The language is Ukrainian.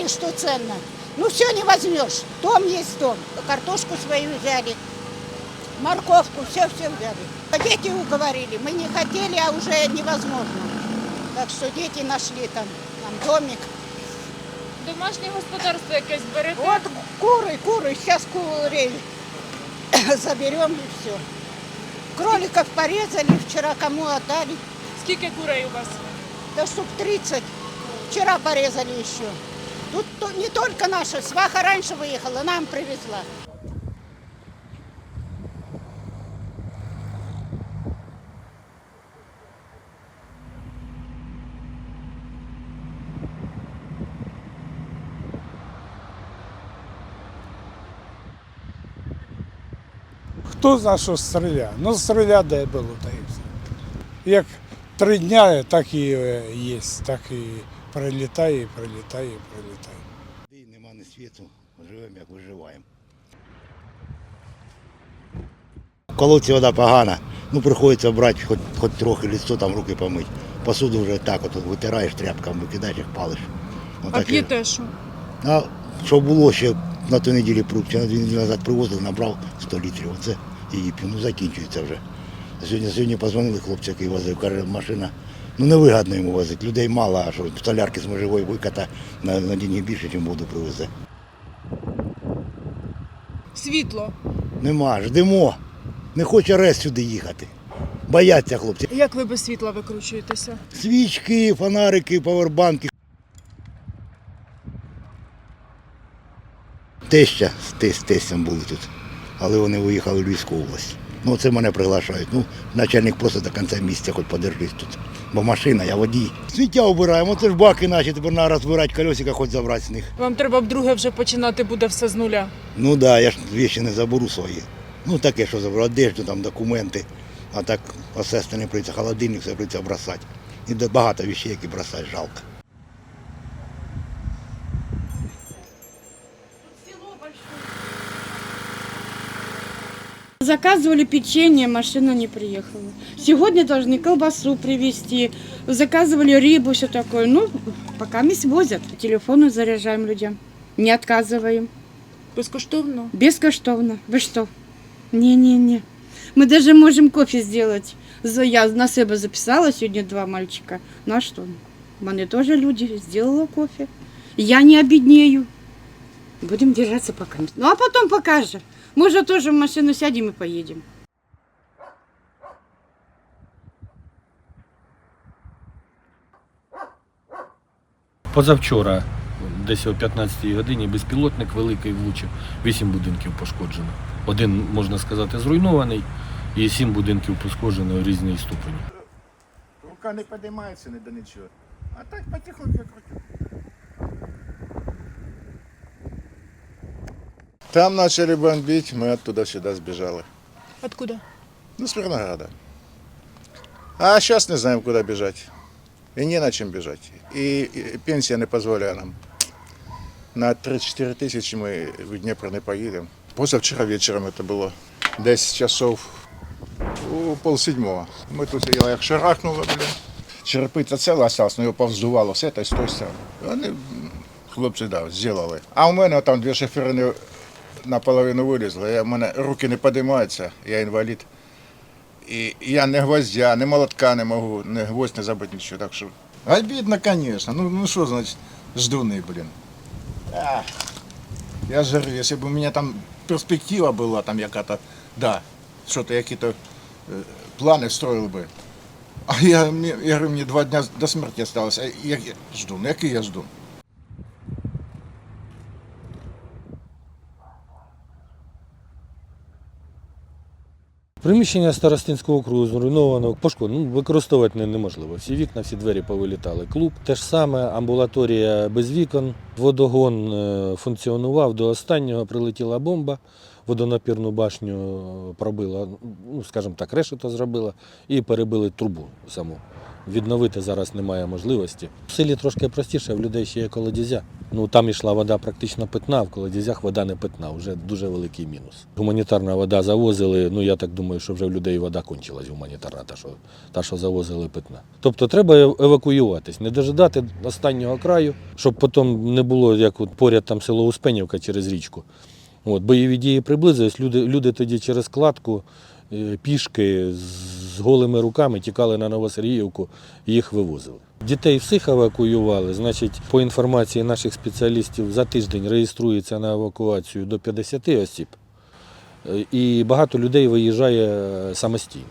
знали, что ценно. Ну все не возьмешь. Дом есть дом. Картошку свою взяли, морковку, все-все взяли. А Дети уговорили. Мы не хотели, а уже невозможно. Так что дети нашли там, там домик. Домашнє господарство якесь берете? Вот куры, куры. Сейчас курей заберем и все. Кроликов порезали, вчера кому отдали. Скільки курей у вас? Да штук 30. Вчера порезали еще. Тут не только наша, сваха раньше выехала, нам привезла. Хто знає, що стріля? Ну, стріля де було, та і все. Як три дня, так і е, є, так і прилітає, і прилітає, і прилітає. І нема ні світу, живемо як виживаємо. Колодці вода погана, ну приходиться брати хоч, хоч трохи лісо, там руки помити. Посуду вже так, от витираєш тряпками, кидаєш їх палиш. А Отаке. п'єте що? А що було ще на ту неділі прук, на дві неділі назад привозили, набрав 100 літрів. Оце її п'ю, ну закінчується вже. Сьогодні, сьогодні позвонили хлопці, який возив, каже, машина, ну невигідно йому возити. Людей мало, а що солярки з межової виката на, на деньги більше, ніж воду привезе. Світло. Нема, ждемо. Не хоче рез сюди їхати. Бояться хлопці. Як ви без світла викручуєтеся? Свічки, фонарики, павербанки. Теща з тестем були тут, але вони виїхали в Львівську область. Ну, це мене приглашають. Ну, начальник просто до кінця місяця хоч подержись тут. Бо машина, я водій. Сміття обираємо, це ж баки наші, тепер треба розбирати колесика, хоч забрати з них. Вам треба вдруге вже починати буде все з нуля. Ну так, да, я ж віші не заберу свої. Ну таке, що заберу, одежду, там, документи, а так все не прийде, холодильник все прийде бросати. І багато вещей, які бросати, жалко. Заказывали печенье, машина не приехала. Сегодня должны колбасу привезти, заказывали рыбу, все такое. Ну, пока не возят. Телефоны заряжаем людям. Не отказываем. Безкоштовно. Бескоштовно. Вы что? Не-не-не. Мы даже можем кофе сделать. Я на себе записала сегодня два мальчика. Ну а что? Они тоже люди. Сделала кофе. Я не обеднею. Будем держаться пока. Ну а потом покажем. Может, тоже в машину сядем и поедем. Позавчора, десь о 15-й годині, безпілотник великий влучив. Вісім будинків пошкоджено. Один, можна сказати, зруйнований, і сім будинків пошкоджено у різній ступені. Рука не підіймається ні до нічого. А так потихоньку крутю. Там начали бомбить, мы оттуда сюда сбежали. Откуда? Ну, с Мирнограда. А сейчас не знаем, куда бежать. И не на чем бежать. И, и пенсия не позволяє нам. На 3-4 тисячі ми в Дніпро не поїдемо. Позавчора вечором це було. Десь часов у полседьмого. Ми тут сиділи, як шарахнуло, блін. Черепиця ціла осталась, але його повздувало з цієї, з тої сторони. Вони, хлопці, да, зробили. А у мене там дві шиферини наполовину вилізли. Я, у мене руки не підіймаються, я інвалід. І я не гвоздя, не молотка не можу, не гвоздь не забити нічого. Так що. Обідно, звісно. Ну, ну що значить, ждуни, блін. Ах, я ж говорю, якщо б у мене там перспектива була, там яка-то, да, що-то, які-то е, плани строїли би. А я, я говорю, мені два дня до смерті залишилося. Як я жду? Ну, який я жду? Приміщення Старостинського округу зруйновано, пошкоджено, ну, використовувати не- неможливо. Всі вікна, всі двері повилітали. Клуб те ж саме, амбулаторія без вікон, водогон е, функціонував до останнього, прилетіла бомба, водонапірну башню пробила, ну, скажімо так, решето зробила і перебили трубу саму. Відновити зараз немає можливості. В селі трошки простіше, в людей ще є колодязя. Ну там ішла вода практично питна, в колодязях вода не питна, вже дуже великий мінус. Гуманітарна вода завозили. Ну я так думаю, що вже в людей вода кончилась гуманітарна, та що, та, що завозили питна. Тобто треба евакуюватись, не дожидати останнього краю, щоб потім не було як от поряд там село Успенівка через річку. От, бойові дії приблизились, люди, люди тоді через кладку е, пішки з- з голими руками тікали на Новосергіївку їх вивозили. Дітей всіх евакуювали. Значить, по інформації наших спеціалістів, за тиждень реєструється на евакуацію до 50 осіб, Е, і багато людей виїжджає е, самостійно.